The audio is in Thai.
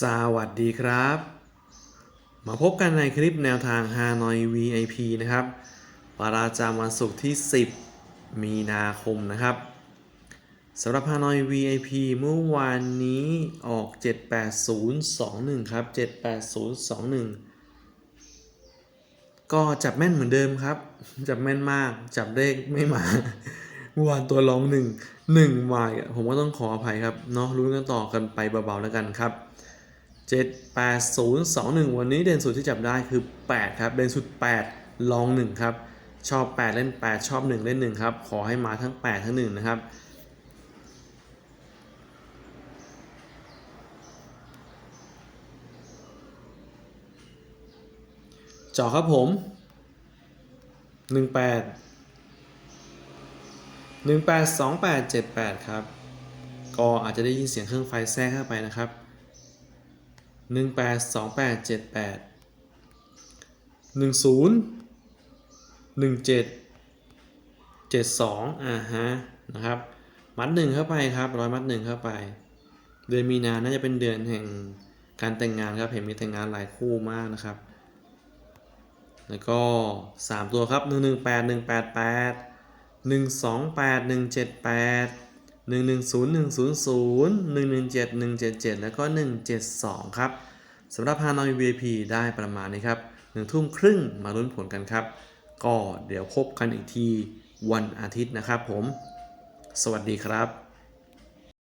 สวัสดีครับ มาพบกันในคลิปแนวทาง Hanoi VIP นะครับปาระจำวันศุกร์ที่ 10 มีนาคมนะครับสำหรับ Hanoi VIP เมื่อวานนี้ออก 78021 ครับ 78021 ก็จับแม่นเหมือนเดิมครับ จับแม่นมากจับเลขไม่มาเมื่อวานตัวร้องหนึ่งหนึ่งวายผมก็ต้องขออภัยครับเนาะรู้กันต่อกันไปเบาๆแล้วกันครับ 7 8 0 2 1 วันนี้เด่นสุดที่จับได้คือ 8 ครับ เด่นสุด 8 ลอง 1 ครับ ชอบ 8 เล่น 8 ชอบ 1 เล่น 1 ครับ ขอให้มาทั้ง 8 ทั้ง 1 นะครับเจาะครับผม 18 18 28 78 ครับ ก็อาจจะได้ยินเสียงเครื่องไฟแทรกเข้าไปนะครับ หนึ่งแปดสองแปดเจ็ดแปดหนึ่งศูนย์หนึ่งเจ็ดเจ็ดสองอ่าฮะนะครับ มัดหนึ่งเข้าไปครับร้อยมัดหนึ่งเข้าไป เดือนมีนาน่าจะเป็นเดือนแห่งการแต่งงานครับ เห็นมีแต่งงานหลายคู่มากนะครับ แล้วก็ 3 ตัวครับ 1 1 8 1 8 8 1 2 8 1 7 8 1 1 0 1 0 0 1 1 7 1 7 7 แล้วก็ 172 ครับสำหรับฮานอย VIP ได้ประมาณนี้ครับ1ทุ่มครึ่งมาลุ้นผลกันครับ ก็เดี๋ยวพบกันอีกทีวันอาทิตย์นะครับผม สวัสดีครับ